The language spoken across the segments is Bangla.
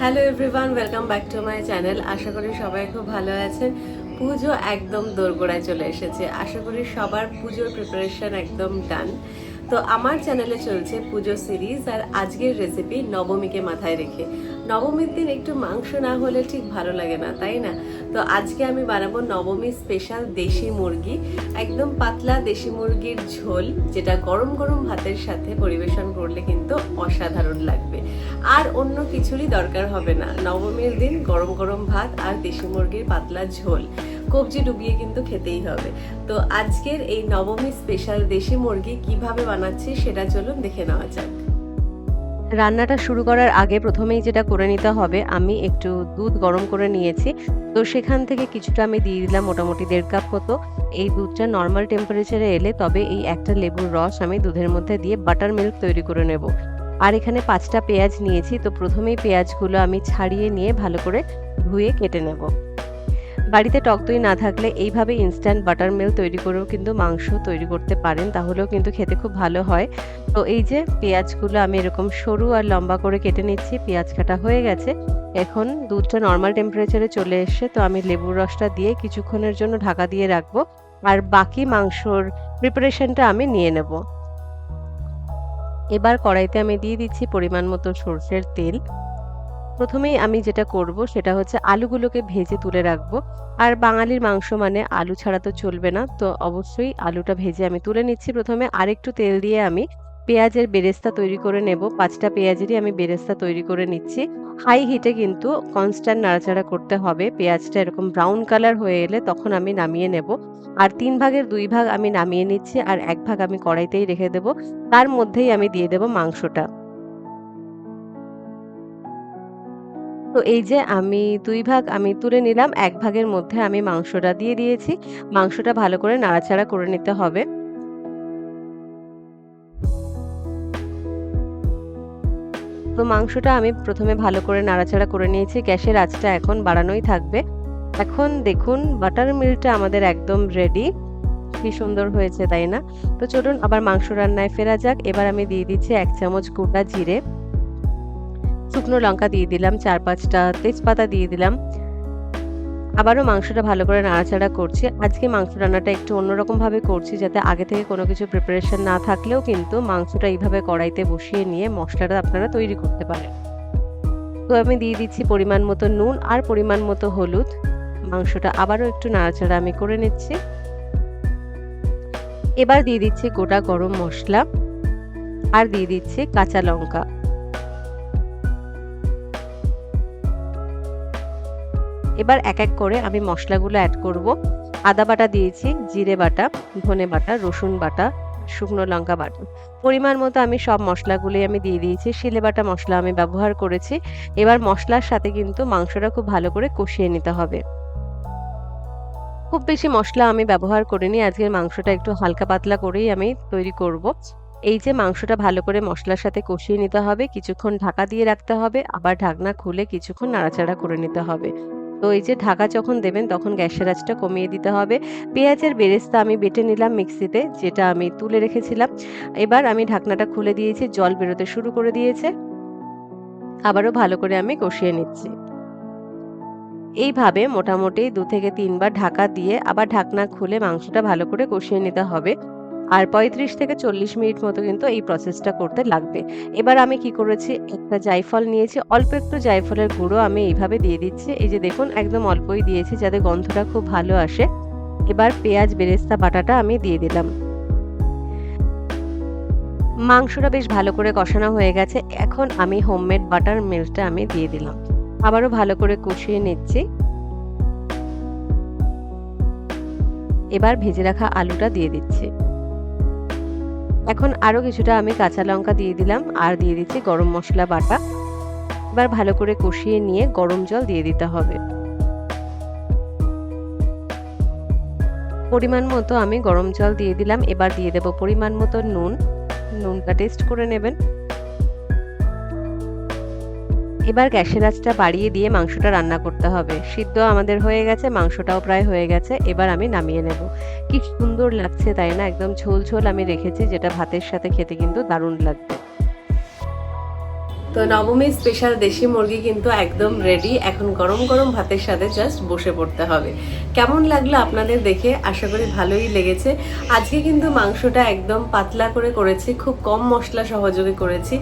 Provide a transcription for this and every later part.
Hello everyone welcome back to my channel আশা করি সবাই খুব ভালো আছেন। পুজো একদম দোরগোড়ায় চলে এসেছে। আশা করি সবার পুজোর প্রিপারেশন একদম ডান তো আমার চ্যানেলে চলছে পুজো সিরিজ আর আজকের রেসিপি নবমীকে মাথায় রেখে। নবমীর দিন একটু মাংস না হলে ঠিক ভালো লাগে না, তাই না? তো আজকে আমি বানাবো নবমী স্পেশাল দেশি মুরগি, একদম পাতলা দেশি মুরগির ঝোল, যেটা গরম গরম ভাতের সাথে পরিবেশন করলে কিন্তু অসাধারণ লাগবে। আর অন্য কিছুরই দরকার হবে না। নবমীর দিন গরম গরম ভাত আর দেশি মুরগির পাতলা ঝোল। কবজি ডুবিয়ে কিন্তু খেতেই হবে। তো আজকের এই নবমী স্পেশাল দেশি মুরগি কীভাবে বানাচ্ছি সেটা চলুন দেখে নেওয়া যাক। রান্নাটা শুরু করার আগে প্রথমেই যেটা করে নিতে হবে, আমি একটু দুধ গরম করে নিয়েছি। তো সেখান থেকে কিছুটা আমি দিয়ে দিলাম মোটামুটি দেড় কাপ মতো। এই দুধটা নর্মাল টেম্পারেচারে এলে তবে এই একটা লেবুর রস আমি দুধের মধ্যে দিয়ে বাটার মিল্ক তৈরি করে নেব। আর এখানে পাঁচটা পেঁয়াজ নিয়েছি, তো প্রথমেই পেঁয়াজগুলো আমি ছাড়িয়ে নিয়ে ভালো করে ধুয়ে কেটে নেব। বাড়িতে টক দই না থাকলে এইভাবে ইনস্ট্যান্ট বাটার মিল্ক তৈরি করেও কিন্তু মাংস তৈরি করতে পারেন, তাহলেও কিন্তু খেতে খুব ভালো হয়। তো এই যে পেঁয়াজগুলো আমি এরকম সরু আর লম্বা করে কেটে নিচ্ছি, পেঁয়াজ কাটা হয়ে গেছে। এখন দুধটা নর্মাল টেম্পারেচারে চলে এসছে, তো আমি লেবুর রসটা দিয়ে কিছুক্ষণের জন্য ঢাকা দিয়ে রাখব। আর বাকি মাংসর প্রিপারেশনটা আমি নিয়ে নেব। এবার কড়াইতে আমি দিয়ে দিচ্ছি পরিমাণ মতো সর্ষের তেল। প্রথমেই আমি যেটা করব সেটা হচ্ছে আলুগুলোকে ভেজে তুলে রাখব। আর বাঙালির মাংস মানে আলু ছাড়া তো চলবে না, তো অবশ্যই আলুটা ভেজে আমি তুলে নিচ্ছি। প্রথমে আরেকটু তেল দিয়ে আমি পেঁয়াজের বেরেস্তা তৈরি করে নেব। পাঁচটা পেঁয়াজেরই আমি বেরেস্তা তৈরি করে নিচ্ছি। হাই হিটে কিন্তু কনস্ট্যান্ট নাড়াচাড়া করতে হবে। পেঁয়াজটা এরকম ব্রাউন কালার হয়ে এলে তখন আমি নামিয়ে নেব। আর তিন ভাগের দুই ভাগ আমি নামিয়ে নিচ্ছি। আর এক ভাগ আমি কড়াইতেই রেখে দেব। তার মধ্যেই আমি দিয়ে দেব মাংসটা। তো এই যে আমি দুই ভাগ আমি তুলে নিলাম, এক ভাগের মধ্যে আমি মাংসটা দিয়ে দিয়েছি। মাংসটা ভালো করে নাড়াচাড়া করে নিতে হবে। তো মাংসটা আমি প্রথমে ভালো করে নাড়াচাড়া করে নিয়েছি। গ্যাসের আঁচটা এখন বাড়ানোই থাকবে। এখন দেখুন, বাটার মিলটা আমাদের একদম রেডি কি সুন্দর হয়েছে, তাই না? তো চলুন, আবার মাংস রান্নায় ফেরা যাক। এবার আমি দিয়ে দিচ্ছি এক চামচ গোটা জিরে। শুকনো লঙ্কা দিয়ে দিলাম, চার পাঁচটা তেজপাতা দিয়ে দিলাম। আবারও মাংসটা ভালো করে নাড়াচাড়া করছি। আজকে মাংস রান্নাটা একটু অন্যরকমভাবে করছি যাতে আগে থেকে কোনো কিছু প্রিপারেশন না থাকলেও কিন্তু মাংসটা এইভাবে কড়াইতে বসিয়ে নিয়ে মশলাটা আপনারা তৈরি করতে পারেন। তো আমি দিয়ে দিচ্ছি পরিমাণ মতো নুন আর পরিমাণ মতো হলুদ। মাংসটা আবারও একটু নাড়াচাড়া আমি করে নিচ্ছি। এবার দিয়ে দিচ্ছি গোটা গরম মশলা। আর দিয়ে দিচ্ছি কাঁচা লঙ্কা। এবার এক এক করে আমি মশলাগুলো অ্যাড করব। আদা বাটা দিয়েছি, জিরে বাটা, ধনে বাটা, রসুন বাটা, শুকনো লঙ্কা বাটা। পরিমাণ মতো আমি সব মশলাগুলোই আমি দিয়ে দিয়েছি। শিলে বাটা মশলা আমি ব্যবহার করেছি। এবার মশলার সাথে কিন্তু মাংসটা খুব ভালো করে কষিয়ে নিতে হবে। খুব বেশি মশলা আমি ব্যবহার করিনি। আজকের মাংসটা একটু হালকা পাতলা করেই আমি তৈরি করব। এই যে মাংসটা ভালো করে মশলার সাথে কষিয়ে নিতে হবে, কিছুক্ষণ ঢাকা দিয়ে রাখতে হবে, আবার ঢাকনা খুলে কিছুক্ষণ নাড়াচাড়া করে নিতে হবে। তো এই যে ঢাকা যখন দেবেন, তখন গ্যাসের আঁচটা কমিয়ে দিতে হবে। পেঁয়াজের বেরেস্তা আমি বেটে নিলাম মিক্সিতে, যেটা আমি তুলে রেখেছিলাম। এবার আমি ঢাকনাটা খুলে দিয়েছি, জল বেরোতে শুরু করে দিয়েছে। আবারও ভালো করে আমি কষিয়ে নিচ্ছি। এইভাবে মোটামুটি দু থেকে তিনবার ঢাকা দিয়ে আবার ঢাকনা খুলে মাংসটা ভালো করে কষিয়ে নিতে হবে। আর পঁয়ত্রিশ থেকে চল্লিশ মিনিট মতো কিন্তু এই প্রসেসটা করতে লাগবে। এবার আমি কি করেছি? একটা জায়ফল নিয়েছি। অল্প একটু জায়ফলের গুঁড়ো আমি এইভাবে দিয়ে দিচ্ছি। এই যে দেখুন, একদম অল্পই দিয়েছি যাতে গন্ধটা খুব ভালো আসে। এবার পেঁয়াজ, বেরেস্তা, বাটাটা আমি দিয়ে দিলাম। মাংসটা বেশ ভালো করে কষানো হয়ে গেছে। এখন আমি হোমমেড বাটার মিল্কটা আমি দিয়ে দিলাম। আবারও ভালো করে কষিয়ে নিচ্ছি। এবার ভেজে রাখা আলুটা দিয়ে দিচ্ছি। এখন আরও কিছুটা আমি কাঁচা লঙ্কা দিয়ে দিলাম আর দিয়ে দিচ্ছি গরম মশলা বাটা। এবার ভালো করে কষিয়ে নিয়ে গরম জল দিয়ে দিতে হবে। পরিমাণ মতো আমি গরম জল দিয়ে দিলাম। এবার দিয়ে দেব পরিমাণ মতো নুন। নুনটা টেস্ট করে নেবেন। এবার গ্যাসের আঁচটা বাড়িয়ে দিয়ে মাংসটা রান্না করতে হবে। সিদ্ধ আমাদের হয়ে গেছে, মাংসটাও প্রায় হয়ে গেছে, এবার আমি নামিয়ে নেব। কি সুন্দর লাগছে, তাই না? একদম ঝোল ঝোল আমি রেখেছি, যেটা ভাতের সাথে খেতে কিন্তু দারুণ লাগবে। তো নবমী স্পেশাল দেশি মুরগি কিন্তু একদম রেডি এখন গরম গরম ভাতের সাথে জাস্ট বসে পড়তে হবে। কেমন লাগল আপনাদের দেখে? আশা করি ভালোই লেগেছে। আজকে কিন্তু মাংসটা একদম পাতলা করে করেছি, খুব কম মশলা সহযোগে করেছি।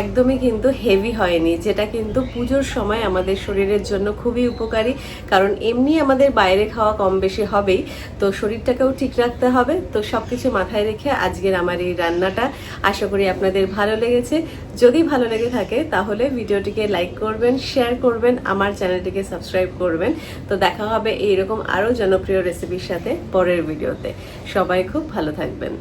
একদমই কিন্তু হেভি হয়নি, যেটা কিন্তু পুজোর সময় আমাদের শরীরের জন্য খুবই উপকারী। কারণ এমনি আমাদের বাইরে খাওয়া কম বেশি হবেই। তো শরীরটাকেও ঠিক রাখতে হবে। তো সব কিছু মাথায় রেখে আজকের আমার এই রান্নাটা। আশা করি আপনাদের ভালো লেগেছে। যদি ভালো লেগে থাকে, তাহলে ভিডিওটিকে লাইক করবেন শেয়ার করবেন, আমার চ্যানেলটিকে সাবস্ক্রাইব করবেন। তো দেখা হবে এইরকম আরও জনপ্রিয় রেসিপির সাথে পরের ভিডিওতে। সবাই খুব ভালো থাকবেন।